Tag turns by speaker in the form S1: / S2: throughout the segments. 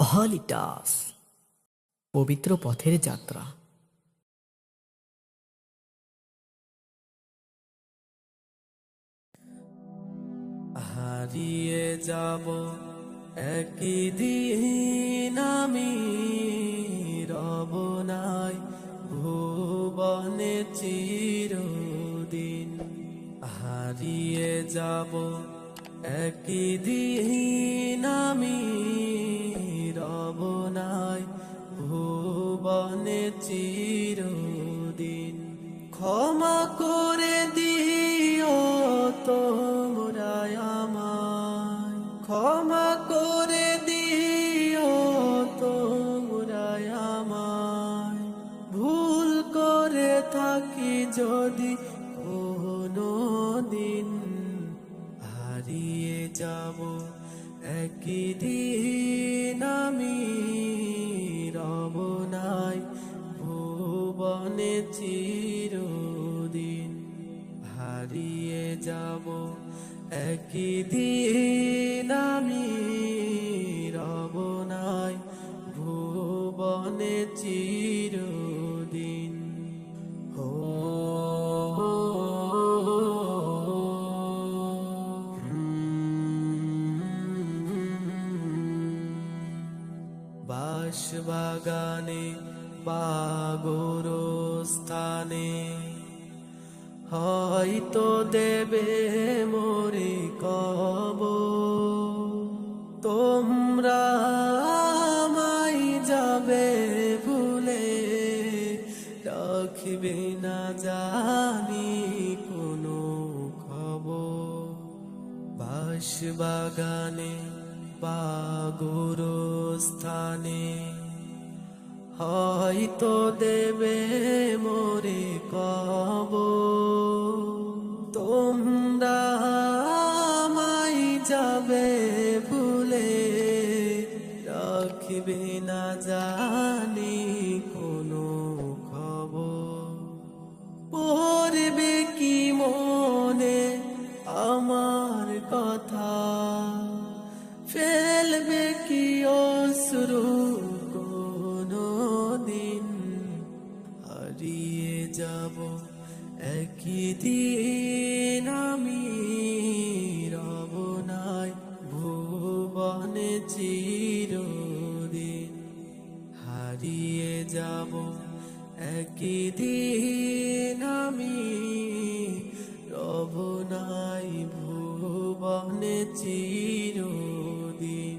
S1: হলিটাস পবিত্র পথের যাত্রা।
S2: হারিয়ে যাব একই দিন আমি, রব নাই ভুবনে চিরদিন। হারিয়ে যাব একই দিন আমি চিরদিন। ক্ষমা করে দিও তোমরা আমায়। ক্ষমা করে দিও তোমরা আমায়। ভুল করে থাকি যদি কোনো দিন। হারিয়ে যাব একই দিন আমি। চিরদিন হারিয়ে যাব একই দিন আমি রব নাই ভুবনে চিরদিন। ও বাস বাগানে বাগর স্থানে হয়তো দেবে মোরে কব তোমরা আমায় যাবে ভুলে। রাখবে না জানি কোনো খবর। বাস বাগানে হয়তো দেবে মোরে কব তোমরা আমায় যাবে ভুলে রাখবে না জানি কোনো খবর। পড়বে কি মনে আমার কথা? ফেলবে কি অশ্রু যাব। একই দিন আমি রব নাই, ভুবনে চিরদিন হারিয়ে যাব। একই দিন আমি রব নাই, ভুবনে চিরদিন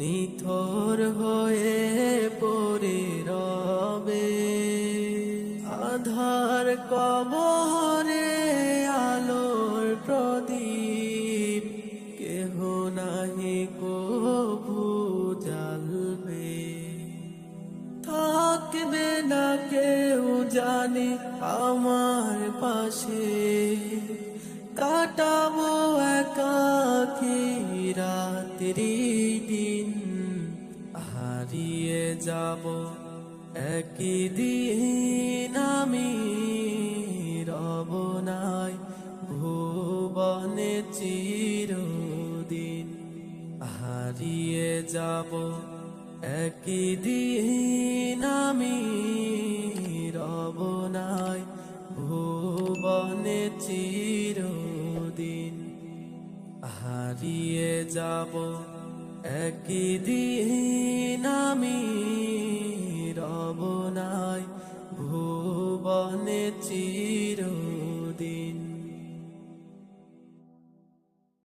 S2: নিথর হয়ে পড়ে রবে। আধার কবরে আলোর প্রদীপ, কেহ নাহি কভু জ্বালবে। থাকবে না কেউ জানে আমার পাশে। কাটাবো যাব। একই দিন আমি রব নাই, ভুবনে চিরদিন হারিয়ে যাব। একই দিন আমি রব নাই, ভুবনে চিরদিন হারিয়ে যাব। একই দিন রব নাই ভুবনে চিরদিন